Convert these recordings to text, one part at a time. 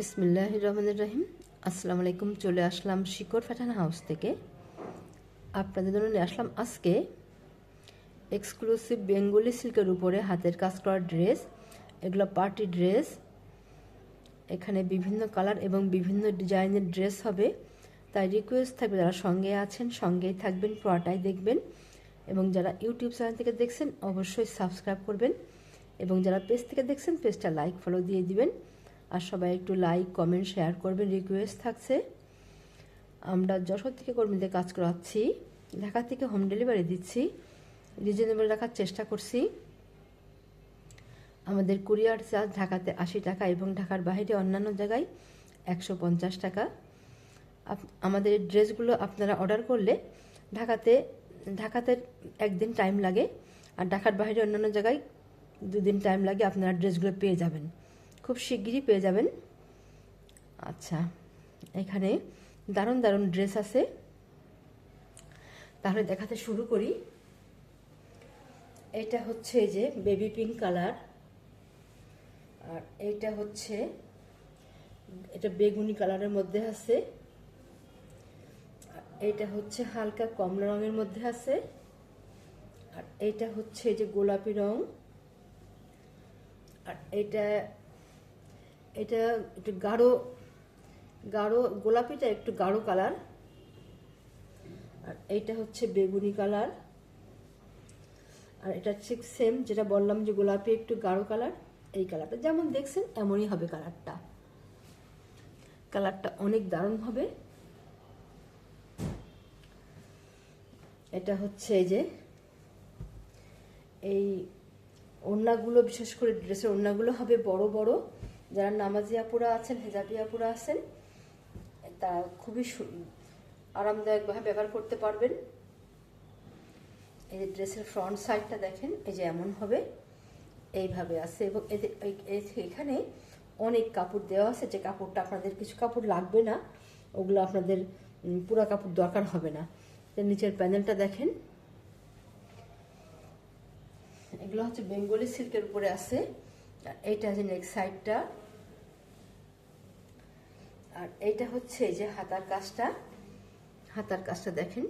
বিসমিল্লাহ রহমান রহিম আসসালামু আলাইকুম চলে আসলাম শিকড় ফাটান হাউস থেকে। আপনাদের জন্য নিয়ে আসলাম আজকে এক্সক্লুসিভ বেঙ্গলি সিল্কের উপরে হাতের কাজ করা ড্রেস এগুলো পার্টি ড্রেস এখানে বিভিন্ন কালার এবং বিভিন্ন ডিজাইনের ড্রেস হবে। তাই রিকোয়েস্ট থাকবে যারা সঙ্গে আছেন, সঙ্গেই থাকবেন, পুরাটাই দেখবেন। এবং যারা ইউটিউব চ্যানেল থেকে দেখছেন, অবশ্যই সাবস্ক্রাইব করবেন। এবং যারা পেজ থেকে দেখছেন পেজটা লাইক ফলো দিয়ে দিবেন। আর সবাই একটু লাইক কমেন্ট শেয়ার করবেন রিকোয়েস্ট থাকছে। আমরা যশোর থেকে কর্মীদের কাজ করাচ্ছি, ঢাকা থেকে হোম ডেলিভারি দিচ্ছি রিজনেবল রাখার চেষ্টা করছি। আমাদের কুরিয়ার চার্জ ঢাকাতে আশি টাকা এবং ঢাকার বাইরে অন্যান্য জায়গায় একশো পঞ্চাশ টাকা। আমাদের ড্রেসগুলো আপনারা অর্ডার করলে ঢাকাতে ঢাকাতে একদিন টাইম লাগে, আর ঢাকার বাইরে অন্যান্য জায়গায় দুদিন টাইম লাগে আপনারা ড্রেসগুলো পেয়ে যাবেন। খুব শিগগিরই পেয়ে যাবেন। আচ্ছা এখানে দারুণ দারুণ ড্রেস আছে। তাহলে দেখাতে শুরু করি। এটা হচ্ছে যে বেবি পিঙ্ক কালার। আর এইটা হচ্ছে, এটা বেগুনি কালারের মধ্যে আছে। এটা হচ্ছে হালকা কমলা রঙের মধ্যে আছে। আর এইটা হচ্ছে যে গোলাপি রং। আর এটা এটা একটু গাঢ় গাঢ় গোলাপিটা একটু গাঢ় কালার। আর এইটা হচ্ছে বেগুনি কালার। আর এটা ঠিক সেম যেটা বললাম যে গোলাপি একটু গাঢ় কালার, এই কালারটা যেমন দেখছেন এমনই হবে কালারটা। কালারটা অনেক দারুণ হবে। এটা হচ্ছে এই যে, এই ওড়নাগুলো, বিশেষ করে ড্রেসের ওড়নাগুলো হবে বড় বড়। যারা নামাজি আপুরা আছেন হেজাবি আপুরা আছেন, তারা খুবই আরামদায়কভাবে ব্যবহার করতে পারবেন। এই ড্রেসের ফ্রন্ট সাইডটা দেখেন, এই যে এমন হবে, এইভাবে আছে এবং এদের এখানে অনেক কাপড় দেওয়া আছে, যে কাপড়টা আপনাদের কিছু কাপড় লাগবে না, ওগুলো আপনাদের পুরো কাপড় দরকার হবে না। নিচের প্যানেলটা দেখেন, এগুলো হচ্ছে বেঙ্গলি সিল্কের উপরে আছে। এইটা যে নেক্সট সাইডটা আর এইটা হচ্ছে এই যে হাতার কাজটা। হাতার কাজটা দেখেন,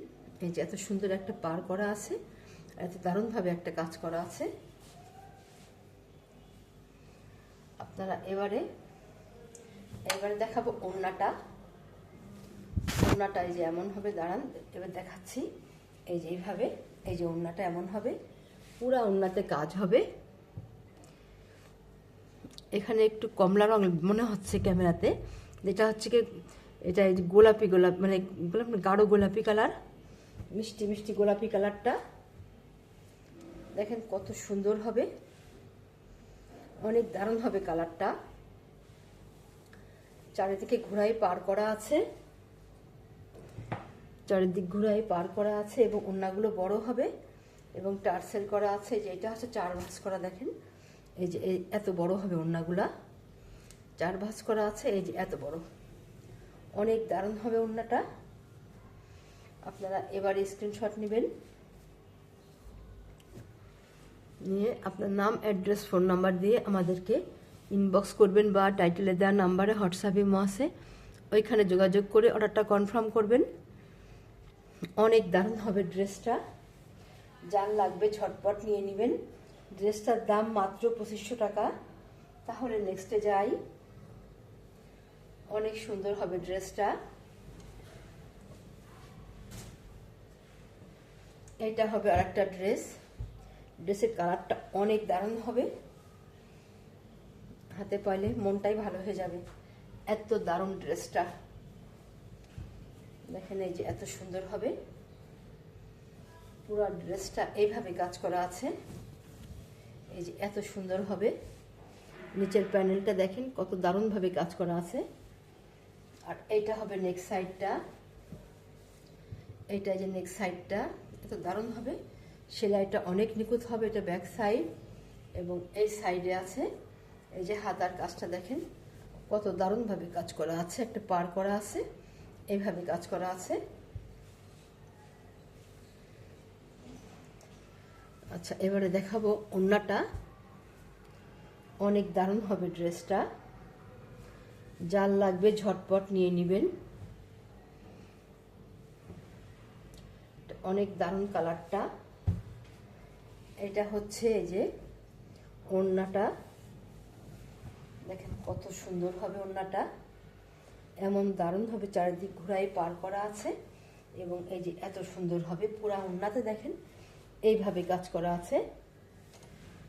এই যে এত সুন্দর একটা পার করা আছে এত দারুণভাবে একটা কাজ করা আছে। আপনারা এবারে এবারে দেখাবো ওড়নাটা। ওড়নাটা এই যে এমন হবে, দাঁড়ান, এবার দেখাচ্ছি। এই যে এইভাবে, এই যে ওড়নাটা এমন হবে। পুরা ওড়নাতে কাজ হবে। এখানে একটু কমলা রং মনে হচ্ছে ক্যামেরাতে। যেটা হচ্ছে কি, এটা গোলাপি গোলাপ মানে গোলাপ গাঢ় গোলাপি কালার, মিষ্টি মিষ্টি গোলাপি কালারটা। দেখেন কত সুন্দর হবে। অনেক দারুণ হবে কালারটা। চারিদিকে ঘোড়াই পার করা আছে। চারিদিক ঘোড়াই পার করা আছে এবং অন্যগুলো বড় হবে এবং টার্সেল করা আছে। যে এটা হচ্ছে চার ভাঁজ করা, দেখেন। এই যে এত বড় হবে ওড়নাগুলা চার ভাঁজ করা আছে, এই যে এত বড়। অনেক দারুণ হবে ওড়নাটা। আপনারা এবারে স্ক্রিনশট নেবেন। নিয়ে আপনার নাম অ্যাড্রেস ফোন নাম্বার দিয়ে আমাদেরকে ইনবক্স করবেন বা টাইটেলে দেওয়া নাম্বারে হোয়াটসঅ্যাপে আছে। ওইখানে যোগাযোগ করে অর্ডারটা কনফার্ম করবেন। অনেক দারুণ হবে ড্রেসটা যার লাগবে ঝটপট নিয়ে নেবেন। ড্রেসটার দাম মাত্র পঁচিশশো টাকা। তাহলে নেক্সটে যাই। অনেক সুন্দর হবে ড্রেসটা। এটা হবে আর একটা ড্রেস। ড্রেসের কালারটা অনেক দারুণ হবে। হাতে পাইলে মনটাই ভালো হয়ে যাবে। এত দারুণ ড্রেসটা। দেখেন এই যে এত সুন্দর হবে। পুরো ড্রেসটা এইভাবে কাজ করা আছে। এই যে এত সুন্দর হবে। নিচের প্যানেলটা দেখেন কত দারুণভাবে কাজ করা আছে। আর এইটা হবে নেক্সট সাইডটা এইটা যে নেক্সট সাইডটা এত দারুণ হবে। সেলাইটা অনেক নিখুঁত হবে এটা ব্যাক সাইড এবং এই সাইডে আছে, এই যে হাতার কাজটা দেখেন, কত দারুণভাবে কাজ করা আছে। একটা পার করা আছে এইভাবে কাজ করা আছে। আচ্ছা এবারে দেখাবো ওড়নাটা অনেক দারুণ হবে ড্রেসটা। জাল লাগবে, ঝটপট নিয়ে নেবেন। অনেক দারুণ কালারটা। এটা হচ্ছে এই যে ওড়নাটা দেখেন কত সুন্দর হবে ওড়নাটা এমন দারুণভাবে চারিদিক ঘুরাই পার করা আছে। এবং এই যে এত সুন্দর হবে পুরা ওড়নাতে দেখেন। এইভাবে কাজ করা আছে।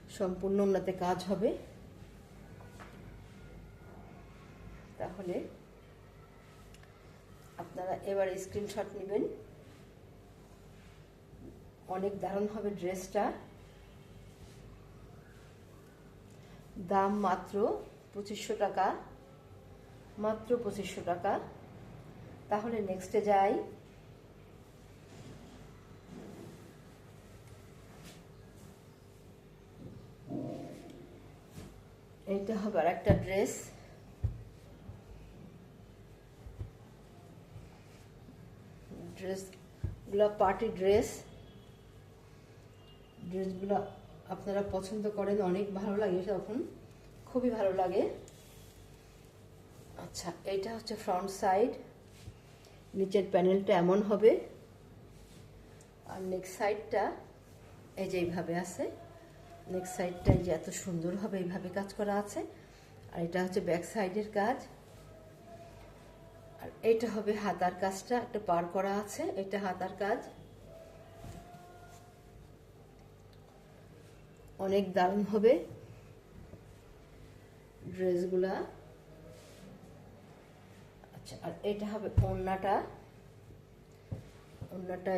সম্পূর্ণ ওনাতে কাজ হবে। তাহলে আপনারা এবার স্ক্রিনশট নেবেন। অনেক দারুণ হবে ড্রেসটা। দাম মাত্র পঁচিশশো টাকা। মাত্র পঁচিশশো টাকা। তাহলে নেক্সটে যাই। এইটা হবে আর একটা ড্রেস ড্রেসগুলো পার্টি ড্রেস। ড্রেসগুলো আপনারা পছন্দ করেন, অনেক ভালো লাগে তখন। খুবই ভালো লাগে। আচ্ছা এইটা হচ্ছে ফ্রন্ট সাইড নিচের প্যানেলটা এমন হবে। আর নেক্সট সাইডটা এই যে এইভাবে আছে। নেক্সট সাইডটা এই যে এত সুন্দর হবে এইভাবে কাজ করা আছে। আর এটা হচ্ছে ব্যাক সাইডের কাজ। আর এটা হবে হাতার কাজটা, একটা পার করা আছে, এটা হাতার কাজ। অনেক দারুণ হবে ড্রেসগুলা। আচ্ছা আর এটা হবে ওড়নাটা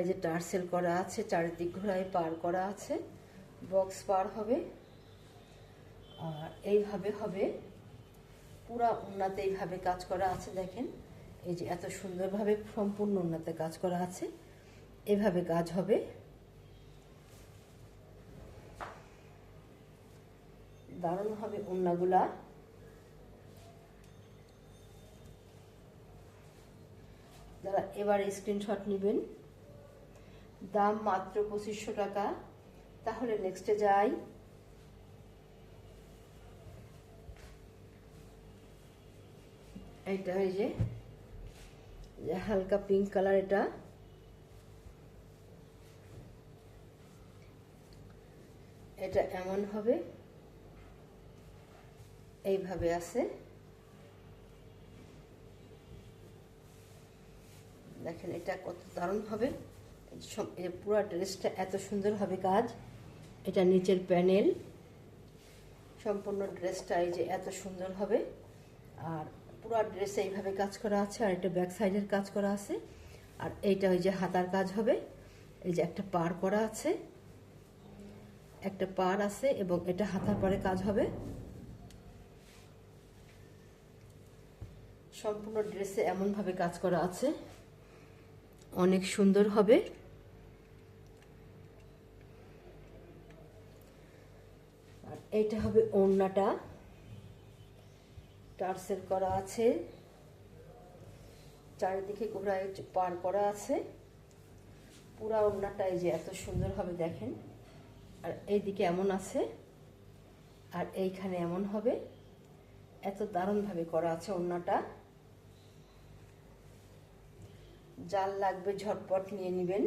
এই যে টার্সেল করা আছে, চারিদিক ঘোরায় পার করা আছে। বক্স পার হবে। আর এইভাবে হবে। পুরা ওড়নাতে এইভাবে কাজ করা আছে, দেখেন। এই যে এত সুন্দরভাবে সম্পূর্ণ ওড়নাতে কাজ করা আছে। এভাবে কাজ হবে। দারুণ হবে ওড়নাগুলা যারা এবার স্ক্রিনশট নেবেন, দাম মাত্র পঁচিশশো টাকা। তাহলে নেক্সটে যাই। এইটা এই যে হালকা পিঙ্ক কালার এটা। এটা এমন হবে, এইভাবে আছে। দেখেন এটা কত দারুণ হবে। পুরো ড্রেসটা এত সুন্দর হবে কাজ। এটা নিচের প্যানেল। সম্পূর্ণ ড্রেসটা এই যে এত সুন্দর হবে। আর পুরো ড্রেসে এইভাবে কাজ করা আছে, আর এটা ব্যাক সাইডের কাজ করা আছে। আর এইটা ওই যে হাতার কাজ হবে। এই যে একটা পার করা আছে। একটা পার আছে এবং এটা হাতার পরে কাজ হবে। সম্পূর্ণ ড্রেসে এমনভাবে কাজ করা আছে। অনেক সুন্দর হবে। এইটা হবে ওড়নাটা। টার্সেল করা আছে। চারিদিকে ঘোড়ায় পার করা আছে। পুরা ওড়নাটা এই যে এত সুন্দর হবে দেখেন। আর এইদিকে এমন আছে। আর এইখানে এমন হবে। এত দারুণভাবে করা আছে ওড়নাটা। জাল লাগবে ঝটপট নিয়ে নেবেন।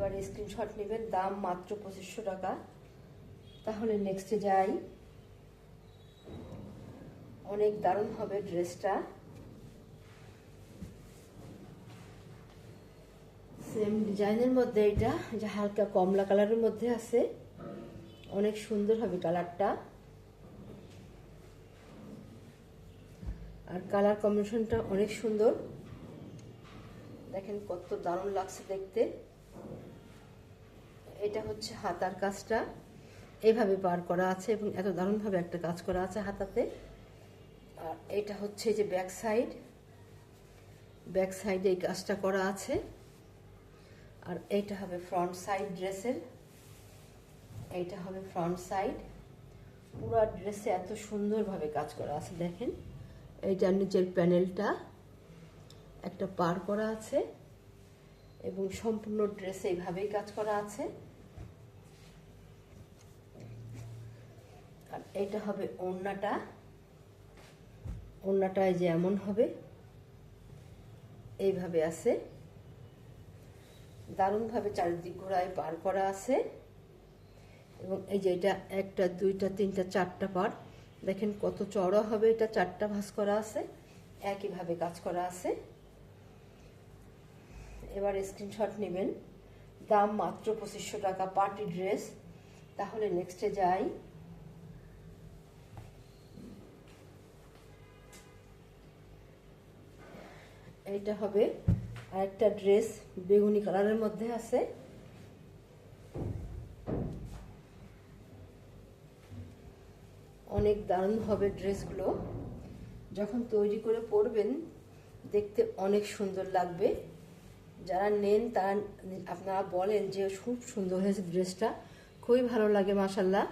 এবার স্ক্রিনশট নেবেন, দাম মাত্র পঁচিশশো টাকা। তাহলে নেক্সটে যাই। অনেক দারুণ হবে ড্রেসটা। সেম ডিজাইনের মধ্যে এটা, যে হালকা কমলা কালারের মধ্যে আছে। অনেক সুন্দর হবে কালারটা আর কালার কম্বিনেশনটা অনেক সুন্দর। দেখেন কত দারুণ লাগছে দেখতে। এটা হচ্ছে হাতার কাজটা। এইভাবে পার করা আছে এবং এত দারুণভাবে একটা কাজ করা আছে হাতাতে। আর এটা হচ্ছে যে ব্যাক সাইড। ব্যাক সাইডে এই কাজটা করা আছে। আর এইটা হবে ফ্রন্ট সাইড ড্রেসের। এইটা হবে ফ্রন্ট সাইড। পুরো ড্রেসে এত সুন্দরভাবে কাজ করা আছে, দেখেন। এইটার নিচের প্যানেলটা একটা পার করা আছে। এবং সম্পূর্ণ ড্রেসে এইভাবেই কাজ করা আছে। আর এটা হবে ওড়নাটা। ওড়নাটা এই যে এমন হবে। এইভাবে আছে। দারুণভাবে চারিদিক ঘোড়ায় পার করা আছে। এবং এই যে এটা একটা, দুইটা, তিনটা, চারটা পার। দেখেন কত চড়া হবে এটা, চারটা ভাঁজ করা আছে। একইভাবে কাজ করা আছে। এবার স্ক্রিনশট নেবেন। দাম মাত্র পঁচিশশো টাকা পার্টি ড্রেস তাহলে নেক্সটে যাই। এইটা হবে। আর একটা ড্রেস বেগুনি কালারের মধ্যে আছে। অনেক দারুণ হবে ড্রেসগুলো। যখন তৈরি করে পরবেন, দেখতে অনেক সুন্দর লাগবে। যারা নেন, তারা আপনারা বলেন যে খুব সুন্দর হয়েছে ড্রেসটা। খুবই ভালো লাগে মাসাল্লাহ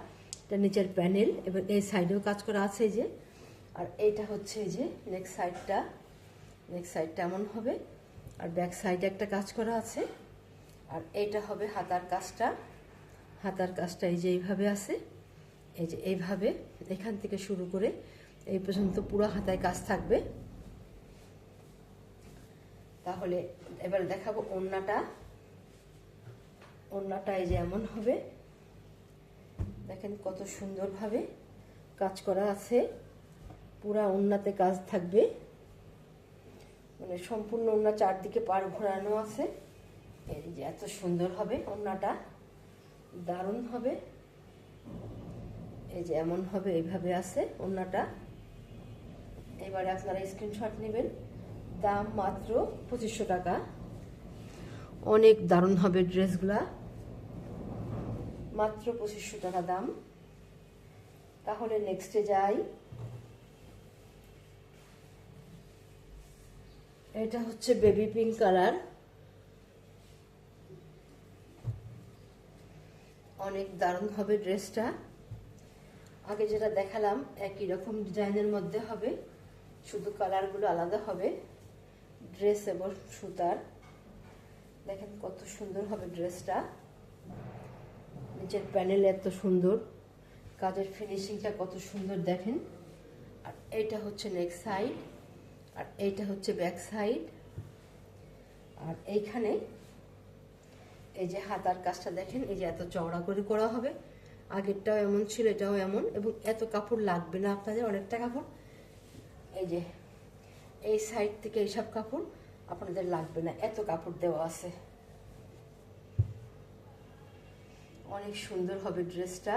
এটা নিচের প্যানেল এবং এই সাইডেও কাজ করা আছে যে। আর এইটা হচ্ছে যে নেক্সট সাইডটা নেক্সট সাইডটা এমন হবে, আর ব্যাক সাইডে একটা কাজ করা আছে, আর এইটা হবে হাতার কাজটা। হাতার কাজটা এই যে এইভাবে আছে, এই যে এইভাবে এখান থেকে শুরু করে এই পর্যন্ত পুরো হাতায় কাজ থাকবে। তাহলে এবার দেখাবো ওড়নাটা। ওড়নাটা এই যে এমন হবে। দেখেন কত সুন্দরভাবে কাজ করা আছে। পুরা ওড়নাতে কাজ থাকবে। মানে সম্পূর্ণ ওড়না চারদিকে পার ঘোরানো আছে। এই যে এত সুন্দর হবে ওড়নাটা। দারুণ হবে। এই যে এমন হবে, এইভাবে আছে ওড়নাটা। এবারে আপনারা স্ক্রিনশট নেবেন। দাম মাত্র পঁচিশশো টাকা। অনেক দারুণ হবে ড্রেসগুলা। মাত্র পঁচিশশো টাকা দাম। তাহলে নেক্সটে যাই। এটা হচ্ছে বেবি পিঙ্ক কালার অনেক দারুণ হবে ড্রেসটা। আগে যেটা দেখালাম, একই রকম ডিজাইনের মধ্যে হবে। শুধু কালারগুলো আলাদা হবে। ড্রেস এবং সুতার। দেখেন কত সুন্দর হবে ড্রেসটা। নিচের প্যানেল এত সুন্দর। কাজের ফিনিশিংটা কত সুন্দর দেখেন। আর এইটা হচ্ছে নেক্সট সাইড আর এইটা হচ্ছে ব্যাক সাইড। আর এইখানে এই যে হাতার কাজটা দেখেন, এই যে এত চওড়া করে করা হবে। আগেরটাও এমন ছিল, এটাও এমন, এবং এত কাপড় লাগবে না আপনাদের অনেকটা কাপড়। এই যে এই সাইড থেকে এইসব কাপড় আপনাদের লাগবে না, এত কাপড় দেওয়া আছে। অনেক সুন্দর হবে ড্রেসটা।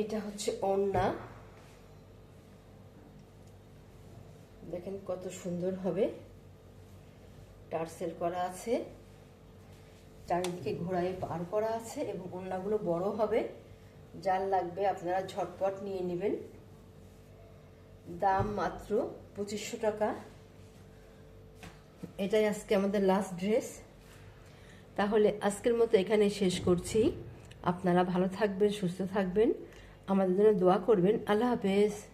এটা হচ্ছে ওড়না। দেখেন কত সুন্দর হবে। টার্সেল করা আছে। চারিদিকে ঘোড়ায় পার করা আছে এবং ওড়নাগুলো বড় হবে। যার লাগবে আপনারা ঝটপট নিয়ে নেবেন। দাম মাত্র পঁচিশশো টাকা। এটাই আজকে আমাদের লাস্ট ড্রেস তাহলে আজকের মতো এখানে শেষ করছি। আপনারা ভালো থাকবেন, সুস্থ থাকবেন। আমাদের জন্য দোয়া করবেন। আল্লাহ হাফেজ।